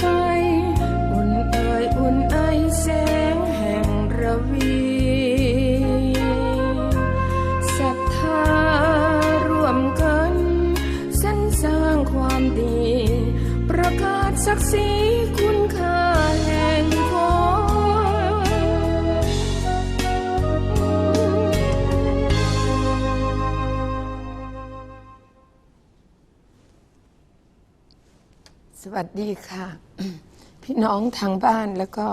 ที่ สวัสดีค่ะ พี่น้องทางบ้านแล้วก็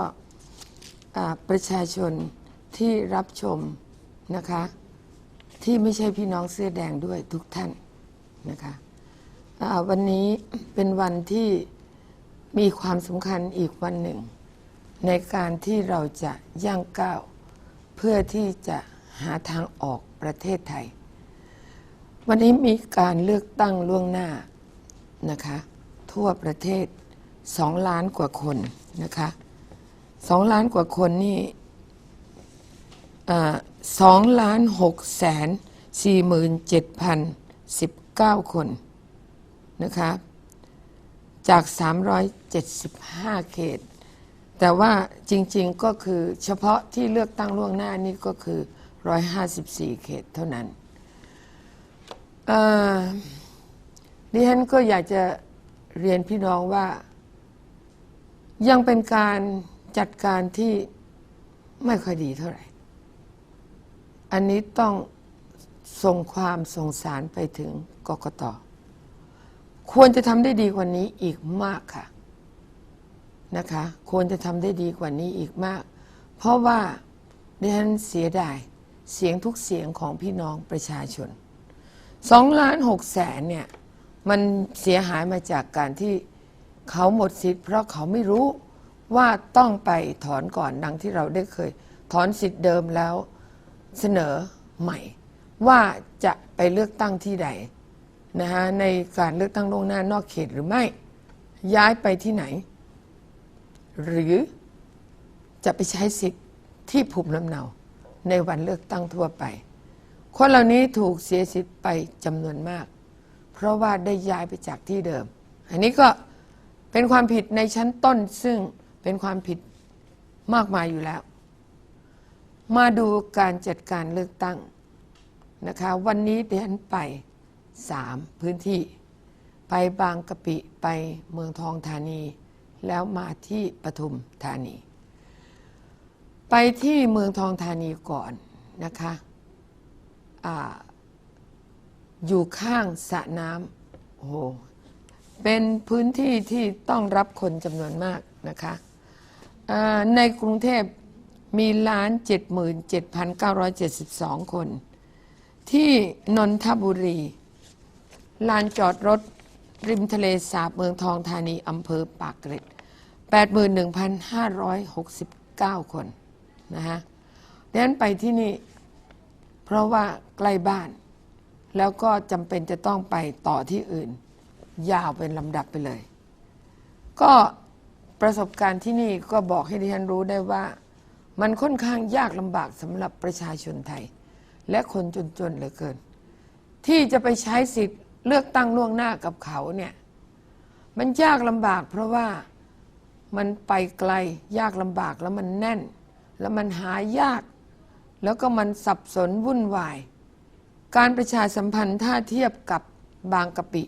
ประชาชนที่รับชมนะคะ ที่ไม่ใช่พี่น้องเสื้อแดงด้วยทุกท่านนะคะวันนี้เป็นวันที่มีความสำคัญอีกวันหนึ่ง ในการที่เราจะย่างก้าว เพื่อที่จะหาทางออกประเทศไทย วันนี้มีการเลือกตั้งล่วงหน้านะคะ ทั่วประเทศสองล้านกว่าคนนะคะสองล้านกว่าคนนี่สองล้านหกแสนสี่หมื่นเจ็ดพันสิบเก้าคนนะคะจาก 375 เขต แต่ว่าจริงๆก็คือเฉพาะที่เลือกตั้งล่วงหน้านี่ก็คือ 154 เขตเท่านั้นดิฉันก็อยากจะ เรียนพี่น้องว่า ยังเป็นการจัดการที่ไม่ค่อยดีเท่าไหร่ อันนี้ต้องส่งความสงสารไปถึงกกต ควรจะทำได้ดีกว่านี้อีกมากค่ะนะคะ ควรจะทำได้ดีกว่านี้อีกมาก เพราะว่าดิฉันเสียดายเสียงทุกเสียงของพี่น้องประชาชนสองล้านหกแสนเนี่ย มันเสียหายมาจากการที่เขาหมดสิทธิ์เพราะเขาไม่รู้ว่าต้องไปถอนก่อนดังที่เราได้เคย ถอนสิทธิ์เดิมแล้วเสนอใหม่ ว่าจะไปเลือกตั้งที่ใดนะฮะในการเลือกตั้งล่วงหน้านอกเขตหรือไม่ ย้ายไปที่ไหน หรือจะไปใช้สิทธิ์ที่ภูมิลำเนาในวันเลือกตั้งทั่วไป คนเหล่านี้ถูกเสียสิทธิ์ไปจำนวนมาก ราะว่าได้ย้ายไปจากที่เดิม อันนี้ก็เป็นความผิดในชั้นต้นซึ่งเป็นความผิดมากมายอยู่แล้ว มาดูการจัดการเลือกตั้งนะคะ วันนี้เดินไปสามพื้นที่ ไปบางกะปิไปเมืองทองธานี แล้วมาที่ปทุมธานี ไปที่เมืองทองธานีก่อนนะคะอา อยู่ข้างสระน้ำโอ้โหเป็นพื้นที่ที่ต้องรับคนจำนวนมากนะคะในกรุงเทพมีล้านเจ็ดหมื่นเจ็ดพันเก้าร้อยเจ็ดสิบสองคน ที่นนทบุรี ลานจอดรถริมทะเลสาบเมืองทองธานีอำเภอปากเกร็ด 81,569 คนนะฮะดังนั้นไปที่นี่ เพราะว่าใกล้บ้าน แล้วก็จำเป็นจะต้องไปต่อที่อื่น ยาวเป็นลำดับไปเลย ก็ประสบการณ์ที่นี่ก็บอกให้ดิฉันรู้ได้ว่า มันค่อนข้างยากลำบากสำหรับประชาชนไทย และคนจนๆเหลือเกิน ที่จะไปใช้สิทธิ์เลือกตั้งล่วงหน้ากับเขาเนี่ยมันยากลำบากเพราะว่ามันไปไกลยากลำบากแล้วมันแน่น แล้วมันหายาก แล้วก็มันสับสนวุ่นวาย การประชาสัมพันธ์ถ้าเทียบกับบางกะปิ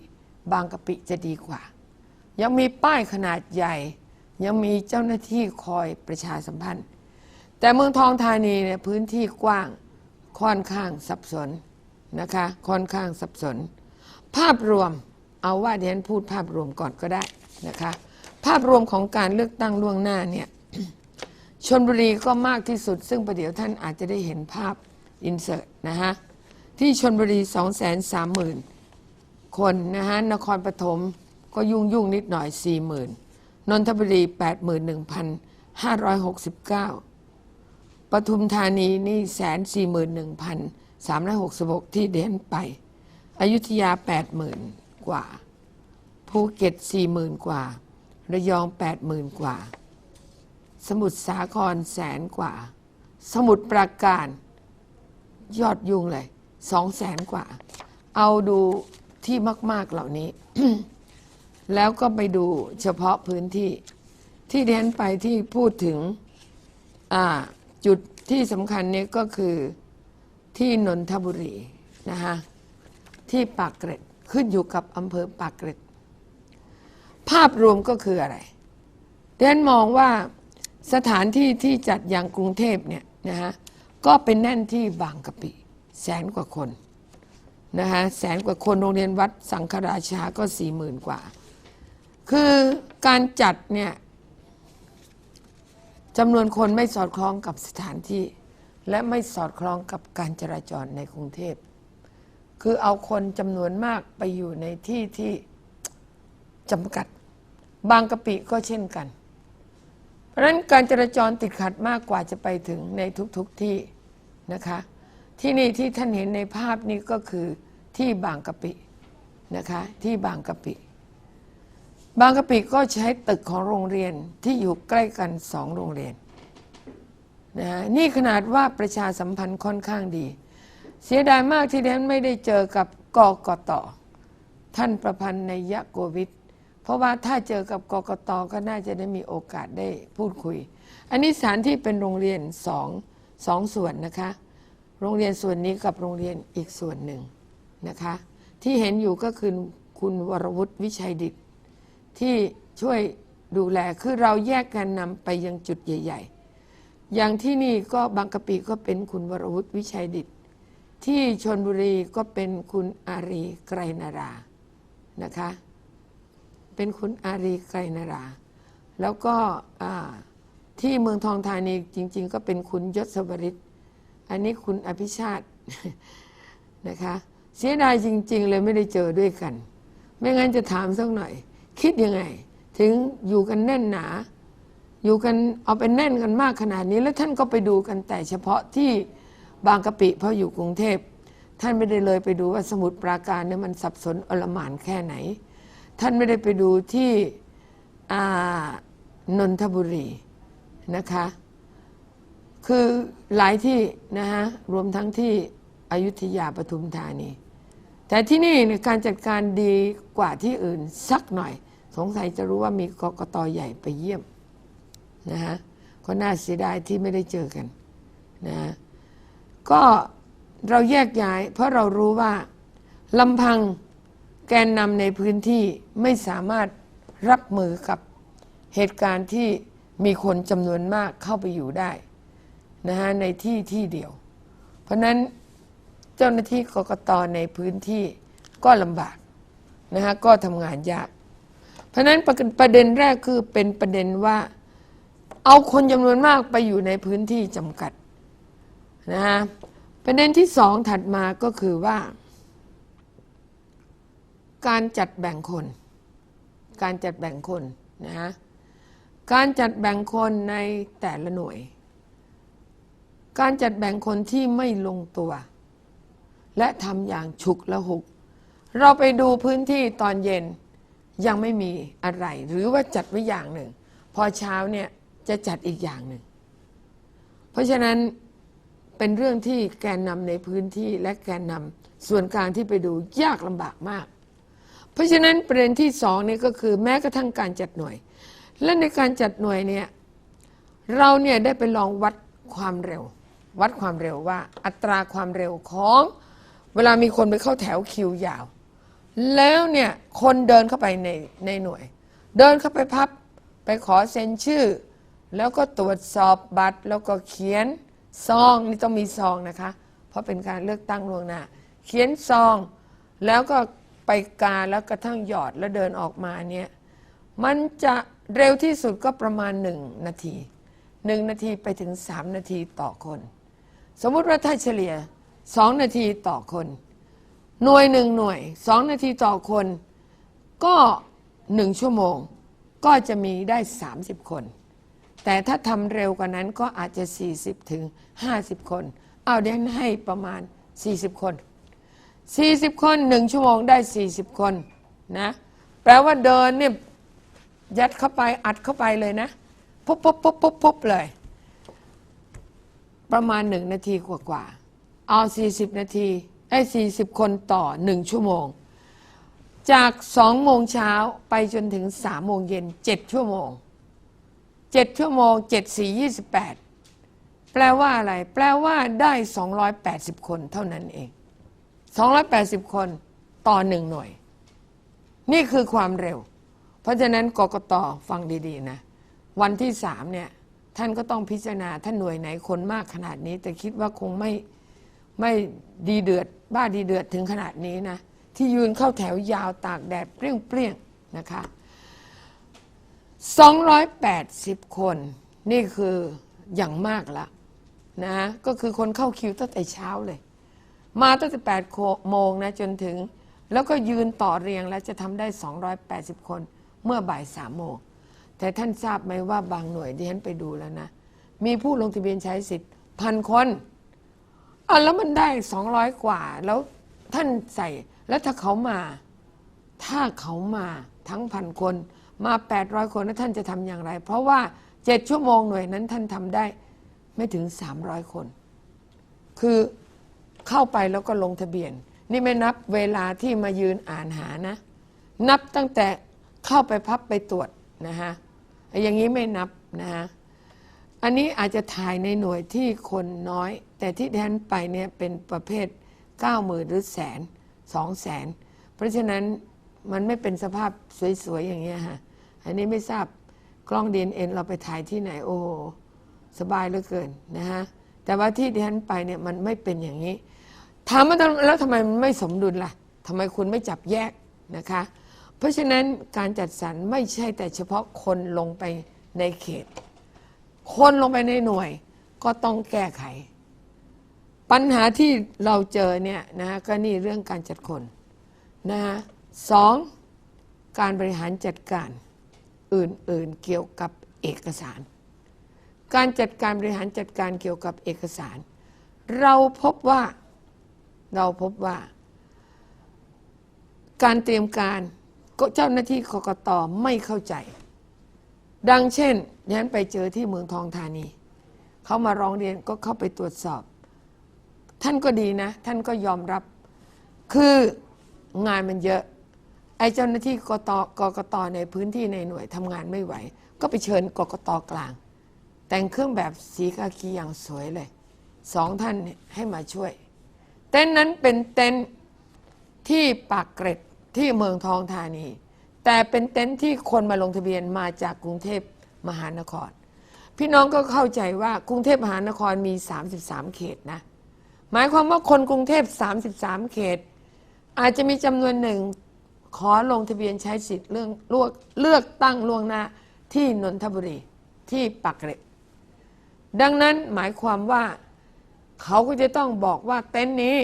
บางกะปิจะดีกว่า ยังมีป้ายขนาดใหญ่ ยังมีเจ้าหน้าที่คอยประชาสัมพันธ์ แต่เมืองทองธานีเนี่ยพื้นที่กว้างค่อนข้างสับสนนะคะค่อนข้างสับสน ภาพรวมเอาว่าเดี๋ยวฉันพูดภาพรวมก่อนก็ได้นะคะภาพรวมของการเลือกตั้งล่วงหน้าเนี่ยชนบุรีก็มากที่สุด ซึ่งประเดี๋ยวท่านอาจจะได้เห็นภาพอินเสิร์ตนะฮะ ที่ชนบุรี 2 3 0 0 0 0 คนนะฮะ นครปฐมก็ยุ่งยุ่งนิดหน่อย 40,000 นนทบุรี 81,569 ปทุมธานีนี่แสนสี่หมื่นหนึ่งพันสามร้อยหกสิบหกที่เดนไป อยุธยาแปดหมื่นกว่า ภูเก็ตสี่หมื่นกว่า ระยองแปดหมื่นกว่า สมุทรสาครแสนกว่า สมุทรปราการ ยอดยุ่งเลย สองแสนกว่า เอาดูที่มาก ๆเหล่านี้ แล้วก็ไปดูเฉพาะพื้นที่ ที่เดนไปที่พูดถึงจุดที่สำคัญนี่ยก็คือที่นนทบุรีนะคะที่ปากเกร็ดขึ้นอยู่กับอำเภอปากเกร็ด ภาพรวมก็คืออะไรเดนมองว่าสถานที่ที่จัดอย่างกรุงเทพเนี่ยนะฮะก็เป็นแน่นที่บางกะปิ แสนกว่าคนนะคะแสนกว่าคนโรงเรียนวัดสังฆราชาก็สี่หมื่นกว่า คือการจัดเนี่ยจำนวนคนไม่สอดคล้องกับสถานที่ และไม่สอดคล้องกับการจราจรในกรุงเทพ คือเอาคนจำนวนมากไปอยู่ในที่ที่จำกัด บางกะปิก็เช่นกัน เพราะนั้นการจราจรติดขัดมากกว่าจะไปถึงในทุกๆทที่นะคะ ที่นี่ที่ท่านเห็นในภาพนี้ก็คือที่บางกะปินะคะที่บางกะปิ บางกะปิก็ใช้ตึกของโรงเรียนที่อยู่ใกล้กันสองโรงเรียนนะฮะนี่ขนาดว่าประชาสัมพันธ์ค่อนข้างดี เสียดายมากที่ดิฉันไม่ได้เจอกับกกตท่านประพันธ์ในยะโกวิทเพราะว่าถ้าเจอกับกกตก็น่าจะได้มีโอกาสได้พูดคุย อันนี้สถานที่เป็นโรงเรียนสองสองส่วนนะคะ โรงเรียนส่วนนี้กับโรงเรียนอีกส่วนหนึ่งนะคะ ที่เห็นอยู่ก็คือคุณวรวุฒิวิชัยดิตที่ช่วยดูแลคือเราแยกกันนำไปยังจุดใหญ่ ๆ อย่างที่นี่ก็บางกะปิก็เป็นคุณวรวุฒิวิชัยดิตที่ชนบุรีก็เป็นคุณอารีไกรนารานะคะ เป็นคุณอารีไกรนารา แล้วก็ที่เมืองทองธานีจริง ๆ ก็เป็นคุณยศวริต อันนี้คุณอภิชาตินะคะ เสียดายจริง ๆ เลยไม่ได้เจอด้วยกัน ไม่งั้นจะถามสักหน่อย คิดยังไง ถึงอยู่กันแน่นหนา อยู่กันเอาเป็นแน่นกันมากขนาดนี้ แล้วท่านก็ไปดูกันแต่เฉพาะที่บางกะปิเพราะอยู่กรุงเทพท่านไม่ได้เลยไปดูว่าสมุทรปราการเนี่ยมันสับสนอลหม่านแค่ไหน ท่านไม่ได้ไปดูที่อานนทบุรีนะคะ คือหลายที่นะฮะรวมทั้งที่อยุธยาปทุมธานี แต่ที่นี่นการจัดการดีกว่าที่อื่นสักหน่อย สงสัยจะรู้ว่ามีกกตใหญ่ไปเยี่ยมนะฮะก็น่าเสียดายที่ไม่ได้เจอกันนะะก็เราแยกย้าย เพราะเรารู้ว่าลำพังแกนนำในพื้นที่ไม่สามารถรับมือกับเหตุการณ์ที่มีคนจำนวนมากเข้าไปอยู่ได้ นะฮะในที่ที่เดียว เพราะนั้นเจ้าหน้าที่กกตในพื้นที่ก็ลำบากนะฮะก็ทำงานยาก เพราะฉะนั้นประประเด็นแรกคือเป็นประเด็นว่าเอาคนจำนวนมากไปอยู่ในพื้นที่จำกัดนะฮะประเด็นที่สองถัดมาก็คือว่า การจัดแบ่งคน การจัดแบ่งคนนะฮะการจัดแบ่งคนในแต่ละหน่วย การจัดแบ่งคนที่ไม่ลงตัว และทำอย่างฉุกละหุก เราไปดูพื้นที่ตอนเย็นยังไม่มีอะไร หรือว่าจัดไว้อย่างหนึ่ง พอเช้าเนี่ยจะจัดอีกอย่างหนึ่ง เพราะฉะนั้นเป็นเรื่องที่แกนนำในพื้นที่และแกนนำส่วนกลางที่ไปดูยากลำบากมาก เพราะฉะนั้นประเด็นที่สองนี่ก็คือแม้กระทั่งการจัดหน่วย และในการจัดหน่วยเนี่ยเราเนี่ยได้ไปลองวัดความเร็ว วัดความเร็วว่า อัตราความเร็วของเวลามีคนไปเข้าแถวคิวยาว แล้วเนี่ยคนเดินเข้าไปในในหน่วย เดินเข้าไปพับไปขอเซ็นชื่อ แล้วก็ตรวจสอบบัตร แล้วก็เขียนซองนี่ต้องมีซองนะคะ เพราะเป็นการเลือกตั้งล่วงหน้า เขียนซองแล้วก็ไปกาแล้วกระทั่งหยอดแล้วเดินออกมาเนี่ยมันจะเร็วที่สุดก็ประมาณหนึ่งนาทีหนึ่งนาทีไปถึงสามนาทีต่อคน สมมุติว่าถ้าเฉลี่ยสองนาทีต่อคน หน่วยหนึ่งหน่วยสองนาทีต่อคน ก็หนึ่งชั่วโมง ก็จะมีได้ 30 คน แต่ถ้าทำเร็วกว่านั้นก็อาจจะ 40 ถึง 50 คน เอาเดนให้ประมาณ 40 คน 40 คนหนึ่งชั่วโมงได้ 40 คนนะแปลว่าเดินเนี่ยยัดเข้าไปอัดเข้าไปเลยนะปุ๊บปุ๊บปุ๊บปุ๊บปุ๊บเลย ประมาณหนึ่งนาทีกว่าๆ เอา 40 นาทีไอ้40 คนต่อหนึ่งชั่วโมง จากสองโมงเช้าไปจนถึงสามโมงเย็นเจ็ดชั่วโมงเจ็ดชั่วโมงเจ็ดสี่ยี่สิบแปดแปลว่าอะไร แปลว่าได้สองร้อยแปดสิบคนเท่านั้นเองสองร้อยแปดสิบคนต่อหนึ่งหน่วย นี่คือความเร็ว เพราะฉะนั้นกกตฟังดี ๆ นะ วันที่สามเนี่ย ท่านก็ต้องพิจารณาท่านหน่วยไหนคนมากขนาดนี้ แต่คิดว่าคงไม่ไม่ดีเดือด บ้าดีเดือดถึงขนาดนี้นะ ที่ยืนเข้าแถวยาวตากแดดเปรี้ยงๆนะคะ 280 คน นี่คืออย่างมากละนะก็คือคนเข้าคิวตั้งแต่เช้าเลย มาตั้งแต่8โมงนะจนถึง แล้วก็ยืนต่อเรียงแล้วจะทำได้ 280 คนเมื่อบ่าย3โมง แต่ท่านทราบไหมว่าบางหน่วยที่ฉันไปดูแล้วนะ มีผู้ลงทะเบียนใช้สิทธิ์พันคนอะแล้วมันได้สองร้อยกว่า แล้วท่านใส่ แล้วถ้าเขามา ถ้าเขามาทั้งพันคนมา800คนแล้วท่านจะทำอย่างไร เพราะว่า7ชั่วโมงหน่วยนั้นท่านทำได้ไม่ถึง300คน คือเข้าไปแล้วก็ลงทะเบียน นี่ไม่นับเวลาที่มายืนอ่านหานะ นับตั้งแต่เข้าไปพับไปตรวจนะฮะ อย่างนี้ไม่นับนะฮะอันนี้อาจจะถ่ายในหน่วยที่คนน้อย แต่ที่แทนไปเนี่ยเป็นประเภท 9 0,000หรือแสนสองแสนเพราะฉะนั้นมันไม่เป็นสภาพสวยๆอย่างเงี้ยฮะอันนี้ไม่ทราบกล้องดีเอ็นเราไปถ่ายที่ไหนโอ้สบายเหลือเกินนะฮะแต่ว่าที่ดิฉันไปเนี่ยมันไม่เป็นอย่างนี้ ถามว่าแล้วทำไมมันไม่สมดุลล่ะทำไมคุณไม่จับแยกนะคะ ราะฉะนั้นการจัดสรรไม่ใช่แต่เฉพาะคนลงไปในเขต คนลงไปในหน่วยก็ต้องแก้ไข ปัญหาที่เราเจอเนี่ยนะฮะก็นี่เรื่องการจัดคนนะฮะสองการบริหารจัดการอื่นๆเกี่ยวกับเอกสาร การจัดการบริหารจัดการเกี่ยวกับเอกสาร เราพบว่าเราพบว่า การเตรียมการ ก็เจ้าหน้าที่กกตไม่เข้าใจ ดังเช่นดิฉันไปเจอที่เมืองทองธานี เขามาร้องเรียนก็เข้าไปตรวจสอบ ท่านก็ดีนะ ท่านก็ยอมรับ คืองานมันเยอะ ไอ้เจ้าหน้าที่กตกกตในพื้นที่ในหน่วยทำงานไม่ไหว ก็ไปเชิญกกตกลาง แต่งเครื่องแบบสีกากีอย่างสวยเลยสองท่านให้มาช่วย เต้นท์นั้นเป็นเต็นท์ที่ปากเกร็ด ที่เมืองทองธานี แต่เป็นเต็นท์ที่คนมาลงทะเบียนมาจากกรุงเทพมหานคร พี่น้องก็เข้าใจว่ากรุงเทพมหานครมี 33 เขตนะ หมายความว่าคนกรุงเทพ 33 เขต อาจจะมีจำนวนหนึ่งขอลงทะเบียนใช้สิทธิ์เรื่องเลือกเลือกตั้งล่วงหน้าที่นนทบุรีที่ปากเกร็ดดังนั้นหมายความว่าเขาก็จะต้องบอกว่าเต็นท์นี้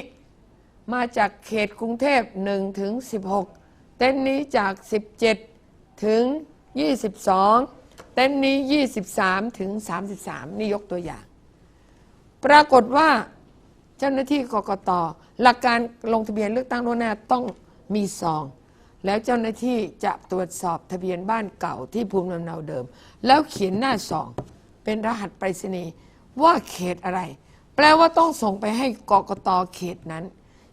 มาจากเขตกรุงเทพ1ถึง16 เต็นนี้จาก 17 ถึง 22 เต็นนี้ 23 ถึง 33 นี่ยกตัวอย่าง ปรากฏว่าเจ้าหน้าที่กกตหลักการลงทะเบียนเลือกตั้งล่วงหน้าต้องมีซอง แล้วเจ้าหน้าที่จะตรวจสอบทะเบียนบ้านเก่าที่ภูมิลำเนาเดิม แล้วเขียนหน้าซอง เป็นรหัสไปรษณีย์ว่าเขตอะไร แปลว่าต้องส่งไปให้กกตเขตนั้น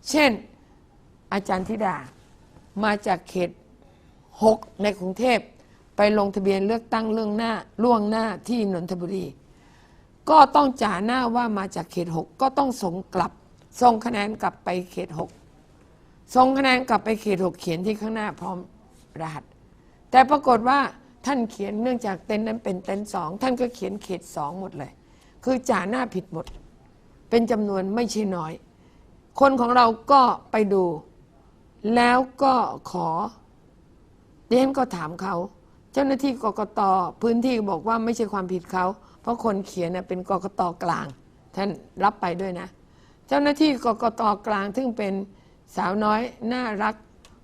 เช่นอาจารย์ธิดา มาจากเขต 6 ในกรุงเทพ ไปลงทะเบียนเลือกตั้งเรื่องหน้าล่วงหน้าที่นนทบุรี ก็ต้องจ่าหน้าว่ามาจากเขต 6 ก็ต้องส่งกลับส่งคะแนนกลับไปเขต 6 ส่งคะแนนกลับไปเขตหกเขียนที่ข้างหน้าพร้อมรหัส แต่ปรากฏว่าท่านเขียนเนื่องจากเต็นท์นั้นเป็นเต็นท์สองท่านก็เขียนเขตสองหมดเลย คือจ่าหน้าผิดหมด เป็นจำนวนไม่ใช่น้อย คนของเราก็ไปดู แล้วก็ขอเดนก็ถามเขา เจ้าหน้าที่กกตพื้นที่บอกว่าไม่ใช่ความผิดเขา เพราะคนเขียนน่ะเป็นกกตกลาง ท่านรับไปด้วยนะ เจ้าหน้าที่กกตกลางซึ่งเป็นสาวน้อยน่ารัก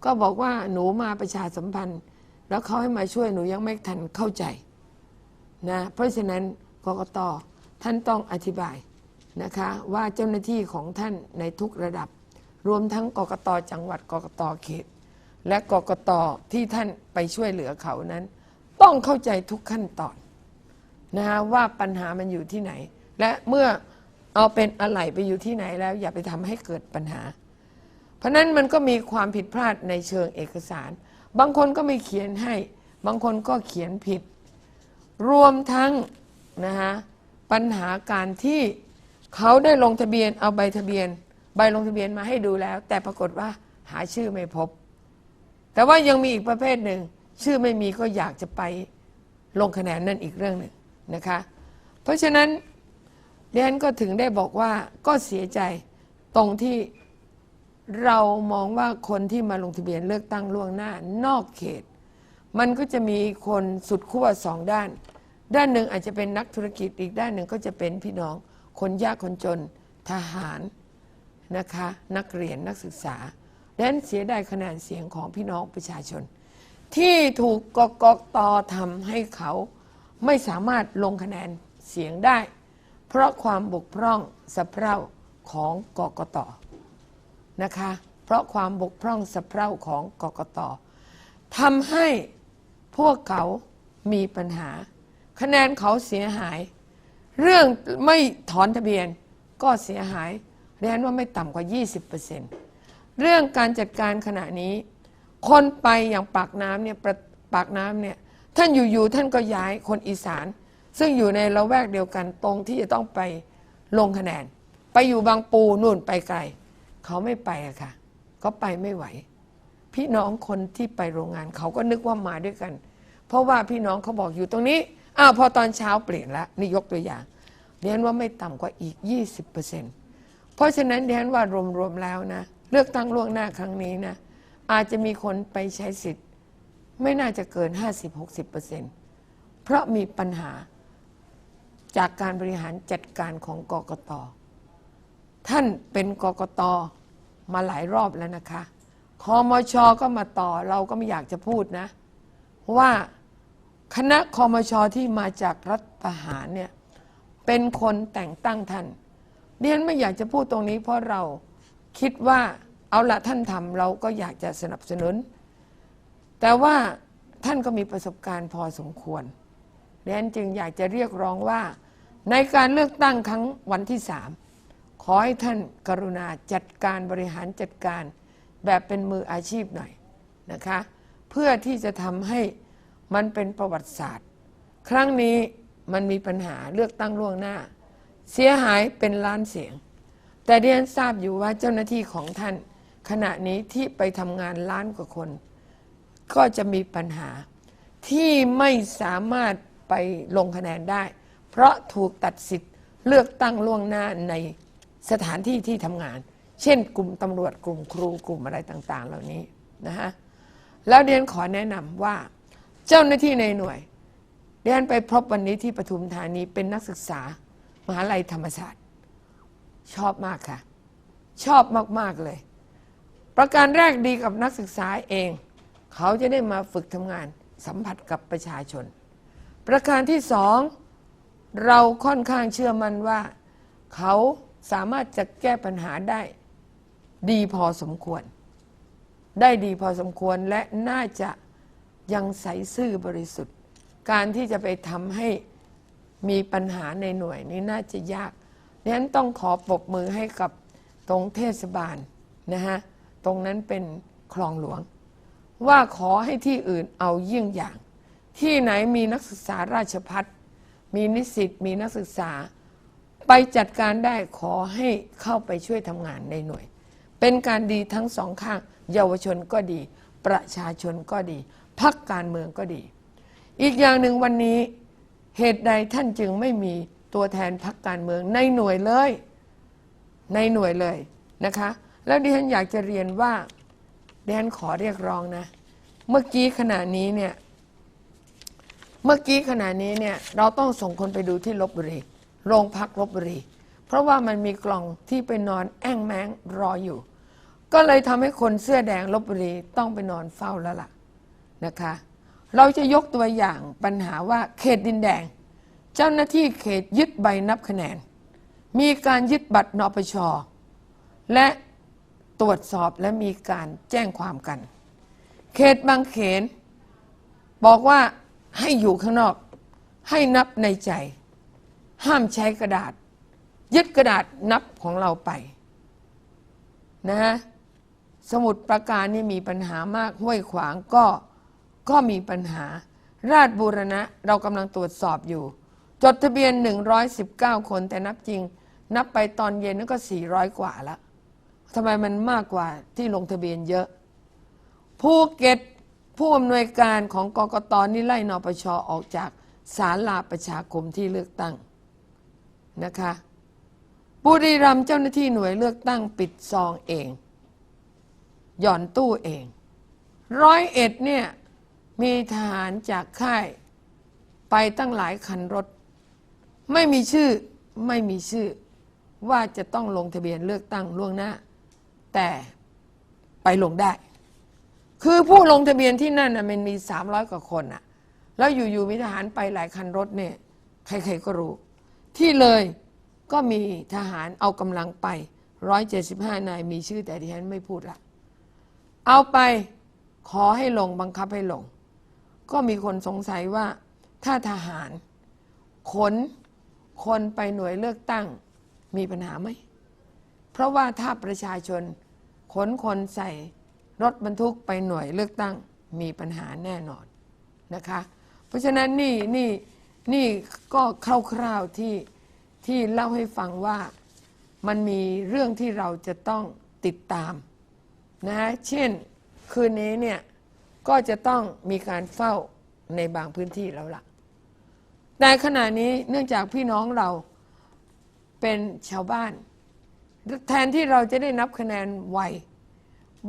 ก็บอกว่าหนูมาประชาสัมพันธ์ แล้วเขาให้มาช่วยหนูยังไม่ทันเข้าใจนะเพราะฉะนั้นกกตท่านต้องอธิบาย นะคะว่าเจ้าหน้าที่ของท่านในทุกระดับ รวมทั้งกกตจังหวัดกกตเขต และกกตที่ท่านไปช่วยเหลือเขานั้น ต้องเข้าใจทุกขั้นตอนนะฮะว่าปัญหามันอยู่ที่ไหน และเมื่อเอาเป็นอะไหล่ไปอยู่ที่ไหนแล้ว อย่าไปทำให้เกิดปัญหา เพราะนั้นมันก็มีความผิดพลาดในเชิงเอกสาร บางคนก็ไม่เขียนให้ บางคนก็เขียนผิด รวมทั้งนะฮะปัญหาการที่ เขาได้ลงทะเบียนเอาใบทะเบียน ใบลงทะเบียนมาให้ดูแล้ว แต่ปรากฏว่าหาชื่อไม่พบ แต่ว่ายังมีอีกประเภทหนึ่ง ชื่อไม่มีก็อยากจะไปลงคะแนนนั่นอีกเรื่องหนึ่งนะคะ เพราะฉะนั้นดิฉันก็ถึงได้บอกว่าก็เสียใจตรงที่เรามองว่าคนที่มาลงทะเบียนเลือกตั้งล่วงหน้านอกเขต มันก็จะมีคนสุดขั้วสองด้าน ด้านหนึ่งอาจจะเป็นนักธุรกิจอีกด้านหนึ่งก็จะเป็นพี่น้อง คนยากคนจนทหารนะคะนักเรียนนักศึกษาดังนั้นเสียดายคะแนนเสียงของพี่น้องประชาชน ที่ถูกกกตทำให้เขาไม่สามารถลงคะแนนเสียงได้ เพราะความบกพร่องสะเพร่าของกกตนะคะเพราะความบกพร่องสะเพร่าของกกตทำให้พวกเขามีปัญหา คะแนนเขาเสียหาย เรื่องไม่ถอนทะเบียนก็เสียหายเรียนว่าไม่ต่ำกว่า 20%เรื่องการจัดการขณะนี้ คนไปอย่างปากน้ำเนี่ยประปากน้ำเนี่ยท่านอยู่ๆท่านก็ย้ายคนอีสาน ซึ่งอยู่ในละแวกเดียวกันตรงที่จะต้องไปลงคะแนน ไปอยู่บางปูนู่นไปไกล เขาไม่ไปอะค่ะเขาไปไม่ไหว พี่น้องคนที่ไปโรงงานเขาก็นึกว่ามาด้วยกัน เพราะว่าพี่น้องเขาบอกอยู่ตรงนี้ อ้าวพอตอนเช้าเปลี่ยนล้วนี่ยกตัวอย่างเรียนว่าไม่ต่ำกว่าอีก 20%เพราะฉะนั้นเรียนว่ารวมๆแล้วนะ เลือกตั้งล่วงหน้าครั้งนี้นะ อาจจะมีคนไปใช้สิทธิ์ ไม่น่าจะเกิน 50-60%เพราะมีปัญหาจากการบริหารจัดการของกกต ท่านเป็นกกตมาหลายรอบแล้วนะคะคอมชก็มาต่อเราก็ไม่อยากจะพูดนะ ว่า คณะคอมชอที่มาจากรัฐประหารเนี่ยเป็นคนแต่งตั้งท่านเรียนไม่อยากจะพูดตรงนี้ เพราะเราคิดว่าเอาละท่านทำเราก็อยากจะสนับสนุน แต่ว่าท่านก็มีประสบการณ์พอสมควรดังนั้นจึงอยากจะเรียกร้องว่า ในการเลือกตั้งครั้งวันที่สามขอให้ท่านกรุณาจัดการบริหารจัดการแบบเป็นมืออาชีพหน่อยนะคะ เพื่อที่จะทำให้ มันเป็นประวัติศาสตร์ ครั้งนี้มันมีปัญหาเลือกตั้งล่วงหน้า เสียหายเป็นล้านเสียง แต่เรียนทราบอยู่ว่าเจ้าหน้าที่ของท่าน ขณะนี้ที่ไปทำงานล้านกว่าคน ก็จะมีปัญหาที่ไม่สามารถไปลงคะแนนได้ เพราะถูกตัดสิทธิ์เลือกตั้งล่วงหน้าในสถานที่ที่ทำงาน เช่น กลุ่มตำรวจกลุ่มครูกลุ่มอะไรต่าง ๆ เหล่านี้นะฮะแล้วเรียนขอแนะนำว่า เจ้าหน้าที่ในหน่วยเรียนไปพบวันนี้ที่ปทุมธานีเป็นนักศึกษามหาลัยธรรมศาสตร์ ชอบมากค่ะ ชอบมาก ๆ เลย ประการแรกดีกับนักศึกษาเอง เขาจะได้มาฝึกทำงานสัมผัสกับประชาชน ประการที่สองเราค่อนข้างเชื่อมั่นว่า เขาสามารถจะแก้ปัญหาได้ ดีพอสมควร ได้ดีพอสมควรและน่าจะ ยังใสซื่อบริสุทธิ์ การที่จะไปทำให้มีปัญหาในหน่วยนี้น่าจะยากดังนั้นต้องขอปรบมือให้กับตรงเทศบาลนะฮะตรงนั้นเป็นคลองหลวง ว่าขอให้ที่อื่นเอาเยี่ยงอย่าง ที่ไหนมีนักศึกษาราชพัฒมีนิสิตมีนักศึกษา ไปจัดการได้ขอให้เข้าไปช่วยทำงานในหน่วยเเป็นการดีทั้งสองข้าง เยาวชนก็ดี ประชาชนก็ดี พักการเมืองก็ดี อีกอย่างหนึ่งวันนี้เหตุใดท่านจึงไม่มีตัวแทนพักการเมืองในหน่วยเลย ในหน่วยเลยนะคะ แล้วดิฉันอยากจะเรียนว่าดิฉันขอเรียกร้องนะ เมื่อกี้ขณะนี้เนี่ยเมื่อกี้ขณะนี้เนี่ยเราต้องส่งคนไปดูที่ลบบุรีโรงพักลบบุรีเพราะว่ามันมีกล่องที่ไปนอนแอ่งแมงรออยู่ ก็เลยทำให้คนเสื้อแดงลบบุรีต้องไปนอนเฝ้าแล้วล่ะ นะคะ เราจะยกตัวอย่างปัญหาว่าเขตดินแดง เจ้าหน้าที่เขตยึดใบนับคะแนน มีการยึดบัตรนปช และตรวจสอบและมีการแจ้งความกัน เขตบางเขน บอกว่าให้อยู่ข้างนอก ให้นับในใจ ห้ามใช้กระดาษ ยึดกระดาษนับของเราไปนะฮะสมุดประการนี่มีปัญหามากห้วยขวางก็ ก็มีปัญหา ราชบูรณะเรากำลังตรวจสอบอยู่ จดทะเบียน 119 คนแต่นับจริง นับไปตอนเย็นนั่นก็ 400 กว่าล้วทำไมมันมากกว่าที่ลงทะเบียนเยอะ ภูเก็ตผู้อำนวยการของกกตนี่ไล่นปชออกจากศาลาประชาคมที่เลือกตั้งนะคะบุรีรัมย์เจ้าหน้าที่หน่วยเลือกตั้งปิดซองเอง หย่อนตู้เอง ร้อยเอ็ดเนี่ย มีทหารจากค่ายไปตั้งหลายคันรถ ไม่มีชื่อไม่มีชื่อ ว่าจะต้องลงทะเบียนเลือกตั้งล่วงหน้า แต่ไปลงได้ คือผู้ลงทะเบียนที่นั่นน่ะมันมี300กว่าคนน่ะ แล้วอยู่ๆมีทหารไปหลายคันรถเนี่ยใครๆก็รู้ ที่เลยก็มีทหารเอากำลังไป175นายมีชื่อแต่ที่ฉันไม่พูดละเอาไปขอให้ลงบังคับให้ลง ก็มีคนสงสัยว่า ถ้าทหาร ขนคนไปหน่วยเลือกตั้งมีปัญหาไหม เพราะว่าถ้าประชาชน ขนคนใส่รถบรรทุกไปหน่วยเลือกตั้งมีปัญหาแน่นอนนะคะ เพราะฉะนั้นนี่นี่นี่ก็คร่าวๆที่ที่เล่าให้ฟังว่ามันมีเรื่องที่เราจะต้องติดตามนะเช่นคืนนี้เนี่ย ก็จะต้องมีการเฝ้าในบางพื้นที่แล้วล่ะ แต่ขณะนี้เนื่องจากพี่น้องเราเป็นชาวบ้าน แทนที่เราจะได้นับคะแนนไว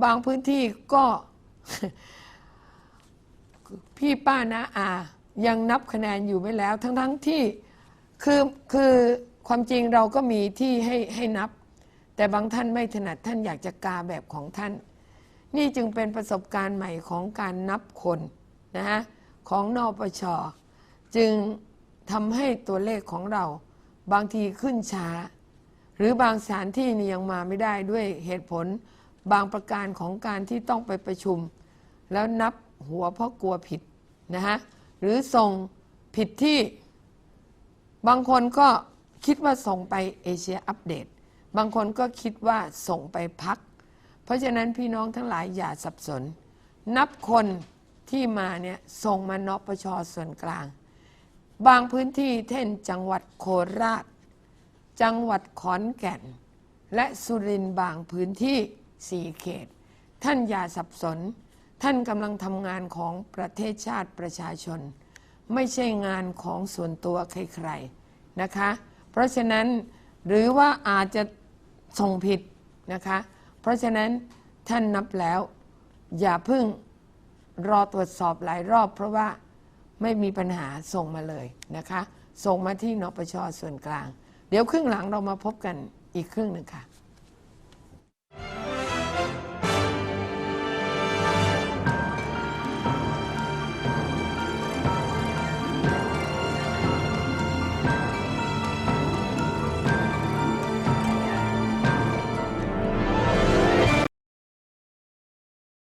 บางพื้นที่ก็พี่ป้านะอา ยังนับคะแนนอยู่ไม่แล้ว ทั้งๆทที่คือคือความจริงเราก็มีที่ให้ให้นับ แต่บางท่านไม่ถนัดท่านอยากจะกาแบบของท่าน นี่จึงเป็นประสบการณ์ใหม่ของการนับคนนะฮะของนอปช จึงทำให้ตัวเลขของเราบางทีขึ้นช้า หรือบางสถานที่นี่ยังมาไม่ได้ด้วยเหตุผลบางประการของการที่ต้องไปประชุม แล้วนับหัวเพราะกลัวผิดนะฮะหรือส่งผิดที่ บางคนก็คิดว่าส่งไปเอเชียอัปเดต บางคนก็คิดว่าส่งไปพัก เพราะฉะนั้นพี่น้องทั้งหลายอย่าสับสน นับคนที่มาเนี่ยส่งมานปชส่วนกลาง บางพื้นที่เช่นจังหวัดโคราช จังหวัดขอนแก่น และสุรินทร์บางพื้นที่สี่เขต ท่านอย่าสับสน ท่านกำลังทำงานของประเทศชาติประชาชน ไม่ใช่งานของส่วนตัวใครๆนะคะ เพราะฉะนั้นหรือว่าอาจจะส่งผิดนะคะ เพราะฉะนั้นท่านนับแล้ว อย่าเพิ่งรอตรวจสอบหลายรอบ เพราะว่าไม่มีปัญหาส่งมาเลยนะคะ ส่งมาที่นปชส่วนกลาง เดี๋ยวครึ่งหลังเรามาพบกันอีกครึ่งหนึ่งค่ะ